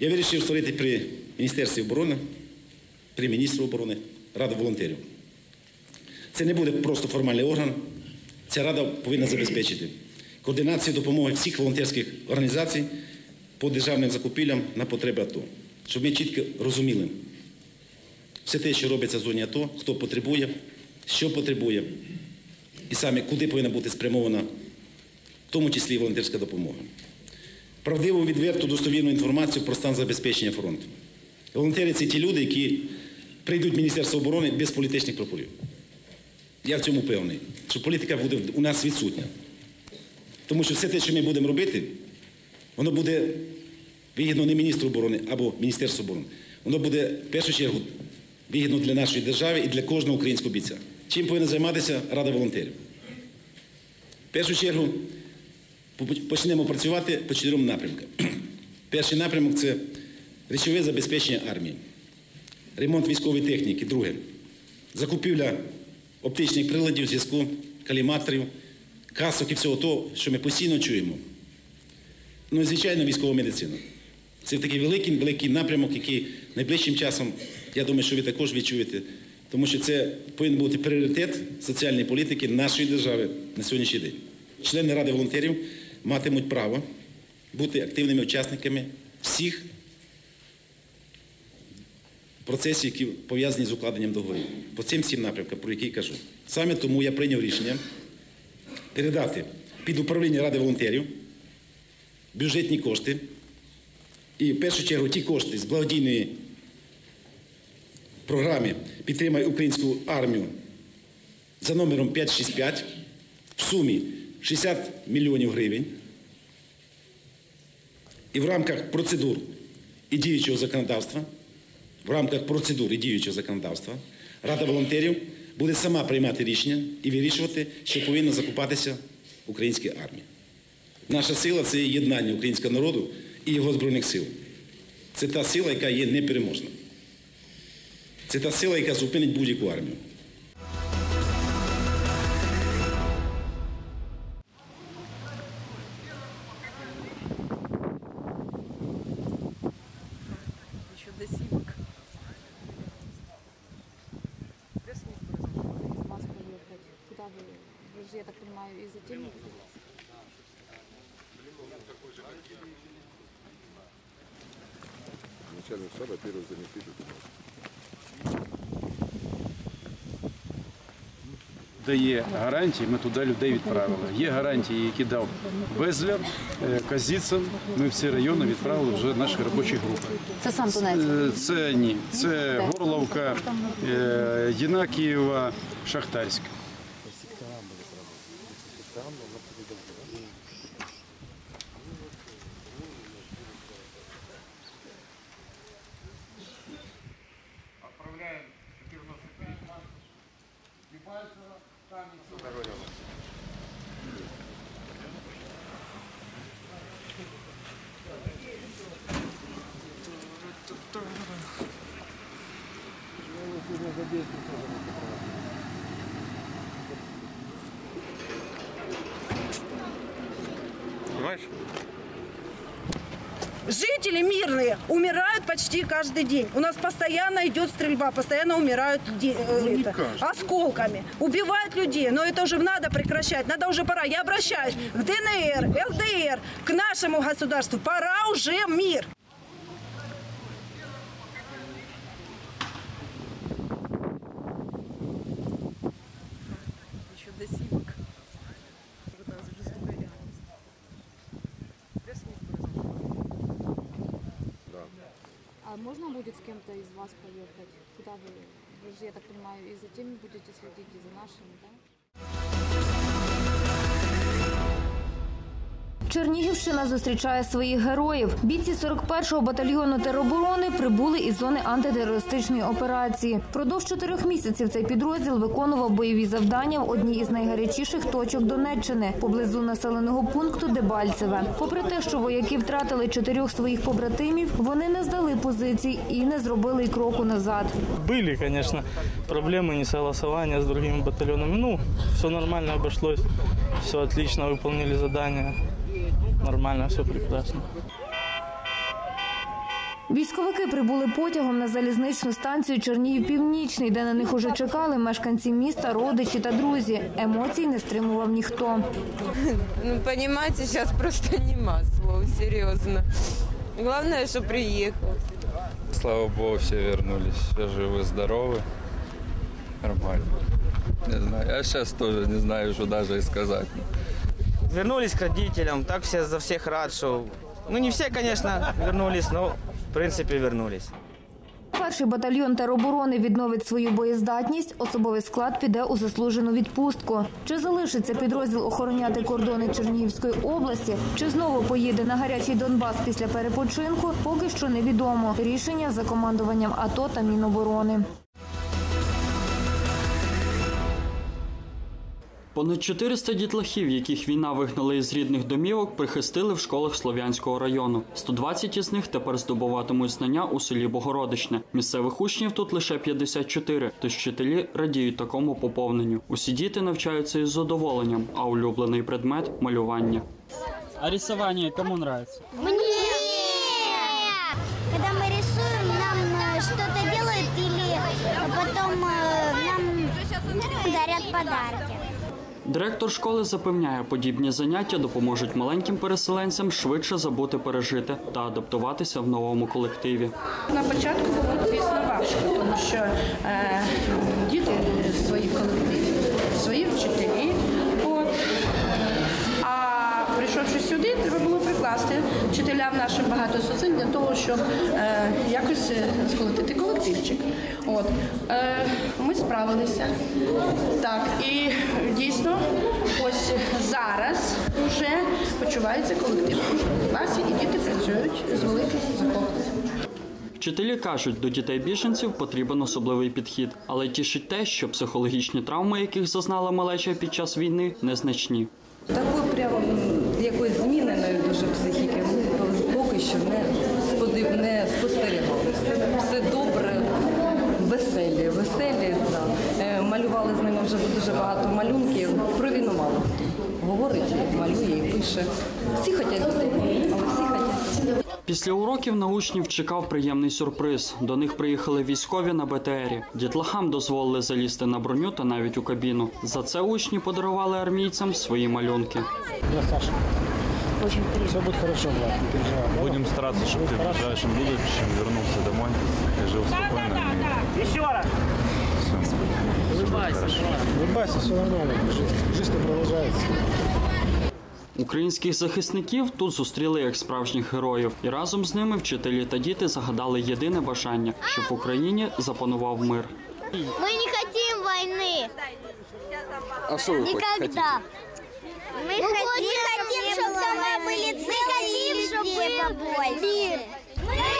Я вирішив створити при Міністерстві оборони, при міністрі оборони Раду волонтерів. Це не буде просто формальний орган. Ця рада повинна забезпечити координацію допомоги всіх волонтерських організацій по державним закупілям на потреби АТО, щоб ми чітко розуміли все те, що робиться в зоні АТО, хто потребує, що потребує, і саме куди повинна бути спрямована, в тому числі і волонтерська допомога. Правдиву, відверту, достовірну інформацію про стан забезпечення фронту. Волонтери це ті люди, які прийдуть в Міністерство оборони без політичних прапорів. Я в цьому певний, що політика буде у нас відсутня. Тому що все те, що ми будемо робити, воно буде вигідно не міністру оборони або Міністерству оборони. Воно буде в першу чергу вигідно для нашої держави і для кожного українського бійця. Чим повинна займатися Рада волонтерів? В першу чергу почнемо працювати по чотирьом напрямкам. Перший напрямок це речове забезпечення армії, ремонт військової техніки, друге, закупівля оптичних приладів, зв'язку, каліматорів, касок і всього того, що ми постійно чуємо. Ну і, звичайно, військова медицина. Це такий великий великий напрямок, який найближчим часом, я думаю, що ви також відчуєте, тому що це повинен бути пріоритет соціальної політики нашої держави на сьогоднішній день. Члени Ради волонтерів матимуть право бути активними учасниками всіх процесів, які пов'язані з укладенням договорів. По цим всім напрямкам, про які кажу. Саме тому я прийняв рішення передати під управління Ради волонтерів бюджетні кошти. І в першу чергу ті кошти з благодійної програми «Підтримай українську армію за номером 565 в сумі 60 мільйонів гривень. І в рамках процедур і діючого законодавства, в рамках процедур і діючого законодавства, Рада волонтерів буде сама приймати рішення і вирішувати, що повинна закупатися українська армія. Наша сила це єднання українського народу і його Збройних сил. Це та сила, яка є непереможна. Це та сила, яка зупинить будь-яку армію. До симок. Куда вы? Вы же, я так понимаю, из-за теми... Начальник штаба первый заместитель. Дає гарантії, ми туди людей відправили. Є гарантії, які дав Безлер, е, Казіцин. Ми всі райони відправили вже наші робочі групи. Це сам Донець. Е, Це ні, це Горловка, е, Єнакієва, Шахтарськ. Понимаєш? Жители мирные умирают почти каждый день. У нас постоянно идет стрельба, постоянно умирают де- э, это, осколками. Убивают людей. Но это уже надо прекращать. Надо уже пора. Я обращаюсь к ДНР, ЛДР, к нашему государству. Пора уже мир. Кем-то из вас поехать? Куда вы? Вы же, я так понимаю, и за теми будете следить, и за нашими, да? Чернігівщина зустрічає своїх героїв. Бійці 41-го батальйону тероборони прибули із зони антитерористичної операції. Продовж чотирьох місяців цей підрозділ виконував бойові завдання в одній із найгарячіших точок Донеччини поблизу населеного пункту Дебальцеве. Попри те, що вояки втратили чотирьох своїх побратимів, вони не здали позицій і не зробили й кроку назад. Были, конечно, проблемы несогласования с другими батальонами. Ну, все нормально обошлось, все отлично, выполнили задание. Нормально, все прекрасно. Військовики прибули потягом на залізничну станцію Чернігів Північний, де на них уже чекали мешканці міста, родичі та друзі. Емоцій не стримував ніхто. Ну, понимаете, сейчас просто нема слов, серьезно. Главное, что приехал. Слава Богу, все вернулись. Все живы, здоровы. Нормально. Не знаю. Я сейчас тоже не знаю, что даже и сказать. Вернулись к родителям, так все за всех рад, что... Ну, не все, конечно, вернулись, но, в принципе, вернулись. Перший батальйон тероборони відновить свою боєздатність. Особовий склад піде у заслужену відпустку. Чи залишиться підрозділ охороняти кордони Чернігівської області, чи знову поїде на гарячий Донбас після перепочинку, поки що невідомо. Рішення за командуванням АТО та Міноборони. Понад 400 дітлахів, яких війна вигнала із рідних домівок, прихистили в школах Слов'янського району. 120 із них тепер здобуватимуть знання у селі Богородичне. Місцевих учнів тут лише 54, тож вчителі радіють такому поповненню. Усі діти навчаються із задоволенням, а улюблений предмет малювання. А рисование кому нравится? Мне! Директор школи запевняє, подібні заняття допоможуть маленьким переселенцям швидше забути пережити та адаптуватися в новому колективі. На початку було, звісно, важко, тому що е, діти свої колективи, було прикласти вчителям нашим багато зусиль для того, щоб е, якось е, сколотити колективчик. От. Е, ми справилися. Так, і дійсно, ось зараз вже почувається колектив в класі, і діти працюють з великим захопленням. Вчителі кажуть, до дітей біженців потрібен особливий підхід, але тішить те, що психологічні травми, яких зазнала малеча під час війни, незначні. Такої прямо якоїсь зміненої дуже психіки ми поки що не, сподив- не спостерігали. Все, все добре, веселі, веселі. Да. Е, Малювали з ними вже дуже багато малюнків. Про війну мало говорить, малює і пише. Всі хочуть але всі хочуть. Після уроків на учнів чекав приємний сюрприз. До них приїхали військові на БТРі. Дітлахам дозволили залізти на броню та навіть у кабіну. За це учні подарували армійцям свої малюнки. Все будет хорошо, Влад, не переживай. Будем стараться, чтобы ты в ближайшем будущем вернулся домой и жил спокойно. Еще раз. Улыбайся. Улыбайся, все нормально. Жизнь, жизнь продолжается. Українських захисників тут зустріли як справжніх героїв, і разом з ними вчителі та діти загадали єдине бажання, щоб в Україні запанував мир. Мы не хотим войны. А что вы хотите? Никогда. Мы хотим, чтобы домой были целые Мы хотим, чтобы побольше.